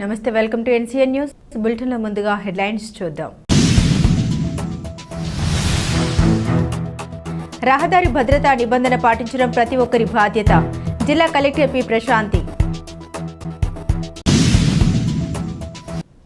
నమస్తే welcome to NCN news. బులెటిన్లో ముందుగా హెడ్లైన్స్ చూద్దాం. రహదారి భద్రతా నిబంధన పాటించడం ప్రతి ఒక్కరి బాధ్యత. జిల్లా కలెక్టర్ పి ప్రశాంతి.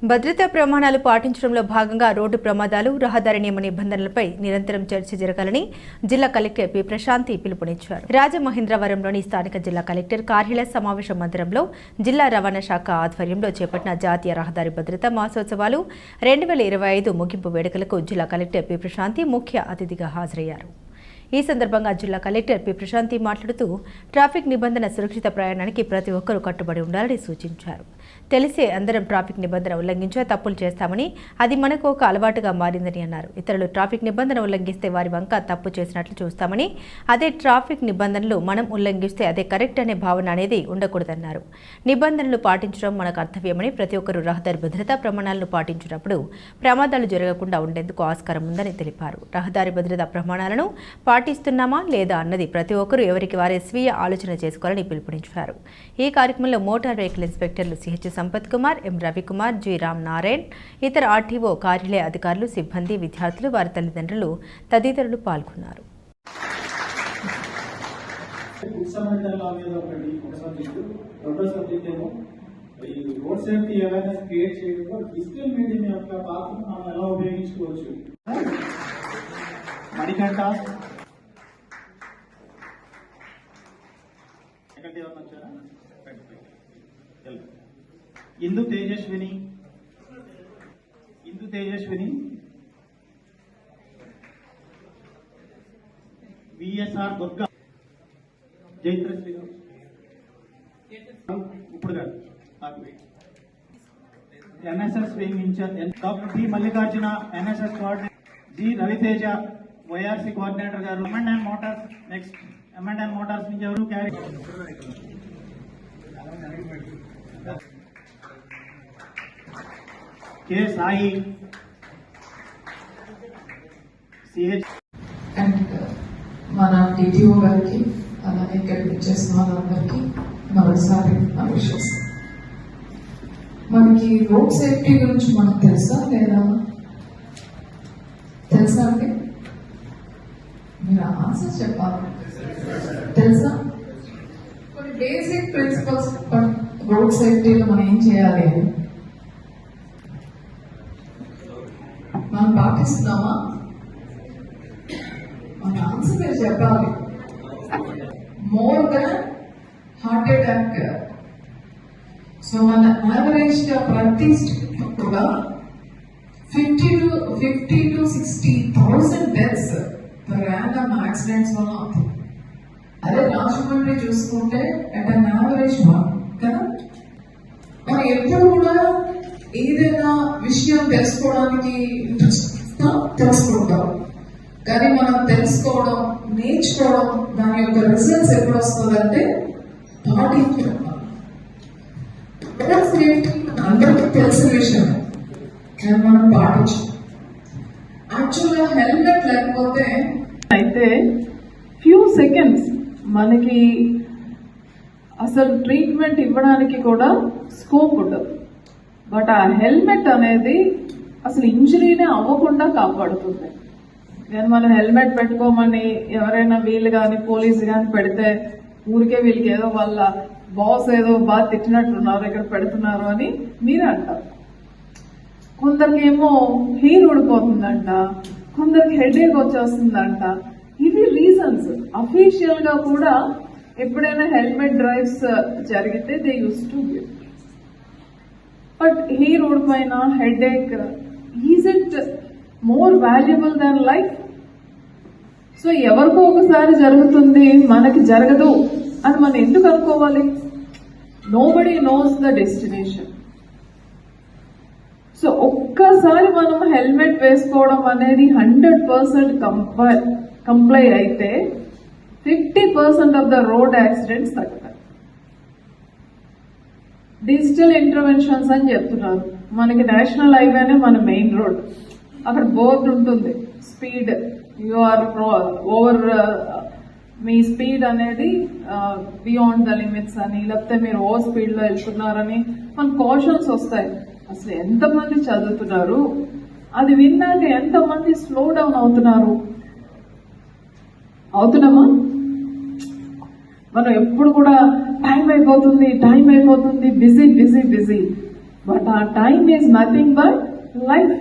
భద్రతా ప్రమాణాలు పాటించడంలో భాగంగా రోడ్డు ప్రమాదాలు రహదారి నియమ నిబంధనలపై నిరంతరం చర్చ జరగాలని జిల్లా కలెక్టర్ పి. ప్రశాంతి పిలుపునిచ్చారు. రాజమహేంద్రవరంలోని స్థానిక జిల్లా కలెక్టర్ కార్యాలయ సమావేశ మందిరంలో జిల్లా రవాణా శాఖ ఆధ్వర్యంలో చేపట్టిన జాతీయ రహదారి భద్రతా మాసోత్సవాలు రెండు వేల ఇరవై ఐదు ముగింపు వేడుకలకు జిల్లా కలెక్టర్ పి. ప్రశాంతి ముఖ్య అతిథిగా హాజరయ్యారు. ఈ సందర్భంగా జిల్లా కలెక్టర్ పి. ప్రశాంతి మాట్లాడుతూ ట్రాఫిక్ నిబంధన సురక్షిత ప్రయాణానికి ప్రతి ఒక్కరూ కట్టుబడి ఉండాలని సూచించారు. తెలిసే అందరం ట్రాఫిక్ నిబంధన ఉల్లంఘించే తప్పులు చేస్తామని అది మనకు ఒక అలవాటుగా మారిందని అన్నారు. ఇతరులు ట్రాఫిక్ నిబంధన ఉల్లంఘిస్తే వారి వంక తప్పు చేసినట్లు చూస్తామని అదే ట్రాఫిక్ నిబంధనలు మనం ఉల్లంఘిస్తే అదే కరెక్ట్ అనే భావన అనేది ఉండకూడదన్నారు. నిబంధనలు పాటించడం మనకు కర్తవ్యమని ప్రతి ఒక్కరూ రహదారి భద్రతా ప్రమాణాలను పాటించినప్పుడు ప్రమాదాలు జరగకుండా ఉండేందుకు ఆస్కారం ఉందని తెలిపారు. రహదారి భద్రతా ప్రమాణాలను పాటిస్తున్నామా లేదా అన్నది ప్రతి ఒక్కరూ ఎవరికి వారే స్వీయ ఆలోచన చేసుకోవాలని పిలుపునిచ్చారు. ఈ కార్యక్రమంలో motor vehicle ఇన్స్పెక్టర్లు CH Sampath Kumar M Ravikumar G Ram Narayan ఇతర ఆర్టీఓ కార్యాలయ అధికారులు సిబ్బంది విద్యార్థులు వారి తల్లిదండ్రులు తదితరులు పాల్గొన్నారు. రెండో సబ్జెక్ట్ ఏమో ఈ రోడ్ సేఫ్టీ అవేర్నెస్ క్రియేట్ చేయడంలో డిజిటల్ మీడియం యొక్క పాత్ర మనం ఎలా ఉపయోగించుకోవచ్చు? మణికంఠ సెకండ్ ఎవరు వచ్చారా? ఇందు తేజస్విని? ఇందు తేజస్విని? విఎస్ఆర్ దుర్గా. జైత్ర శ్రీరామ్ ఇప్పుడు కాదు NSS wing incharge. Doctor B Mallikarjuna NSS coordinator. G Raviteja YRC coordinator గారు. ఎమ్ఎండ్ అండ్ మోటార్స్ నెక్స్ట్ ఎమ్ఎండ్ మోటార్స్ నుంచి ఎవరు క్యారీ కె సాయి సిహెచ్ అండ్ మన డిటిఓ గారికి అలానే ఇక్కడ చేసిన వాళ్ళందరికీ మరోసారి నా విషెస్ మనకి రోడ్ సేఫ్టీ గురించి మనకు తెలుసా లేదా? తెలుసా అండి? మీరు ఆన్సర్ చెప్పాలి. తెలుసా? కొన్ని బేసిక్ ప్రిన్సిపల్స్ రోడ్ సేఫ్టీలో మనం ఏం చేయాలి మనం పాటిస్తున్నామా? మన ఆన్సర్ మీరు చెప్పాలి. More than heart attack so మన యావరేజ్గా ప్రతి కూడా fifty two fifty to sixty thousand deaths random accidents వల్ల అవుతుంది. రాజమండ్రి చూసుకుంటే అట్ అన్ యావరేజ్ వన్ కదా? మనం ఎప్పుడు కూడా ఏదైనా విషయం తెలుసుకోవడానికి తెలుసుకుంటాం. కానీ మనం తెలుసుకోవడం నేర్చుకోవడం దాని యొక్క రిజల్ట్స్ ఎప్పుడు వస్తుందంటే పాటించడం అందరికీ తెలిసిన విషయం. కానీ మనం పాటించం యాక్చువల్గా హెల్మెట్ లేకపోతే అయితే ఫ్యూ సెకండ్స్ మనకి అసలు ట్రీట్మెంట్ ఇవ్వడానికి కూడా స్కోప్ ఉండదు. బట్ ఆ హెల్మెట్ అనేది అసలు ఇంజరీనే అవ్వకుండా కాపాడుతుంది. నేను మనం హెల్మెట్ పెట్టుకోమని ఎవరైనా వీళ్ళు కానీ పోలీసు కానీ పెడితే ఊరికే వీళ్ళకి ఏదో వాళ్ళ బాస్ ఏదో బాగా తిట్టినట్టున్నారు ఇక్కడ పెడుతున్నారు అని మీరే అంటారు. కొందరికేమో హెయిర్ ఊడిపోతుందంట కొందరికి హెడేక్ వచ్చేస్తుందంట ఇవి రీజన్స్ అఫీషియల్గా కూడా ఎప్పుడైనా హెల్మెట్ డ్రైవ్స్ uh, జరిగితే they use to give but పైన head headache is it more valuable than life so ఎవరికో ఒకసారి జరుగుతుంది మనకి జరగదు అని మనం ఎందుకు అనుకోవాలి? Nobody knows the destination so ఒక్కసారి మనం హెల్మెట్ వేసుకోవడం అనేది హండ్రెడ్ పర్సెంట్ కంపల్ కంప్లై అయితే fifty percent of the road accidents తగ్గుతాయి. డిజిటల్ ఇంటర్వెన్షన్స్ అని చెప్తున్నారు. మనకి నేషనల్ హైవేనే మన మెయిన్ రోడ్. అక్కడ బోర్డు ఉంటుంది. స్పీడ్ యు ఆర్ ఓవర్ మీ స్పీడ్ అనేది బియాండ్ ద లిమిట్స్ అని లేకపోతే మీరు ఓవర్ స్పీడ్లో వెళ్తున్నారని మన కాషన్స్ వస్తాయి. అసలు ఎంతమంది చదువుతున్నారు? అది విన్నాక ఎంతమంది స్లో డౌన్ అవుతున్నారు? అవుతున్నామా? మనం ఎప్పుడు కూడా టైం అయిపోతుంది టైం అయిపోతుంది బిజీ బిజీ బిజీ బట్ ఆ time is nothing but life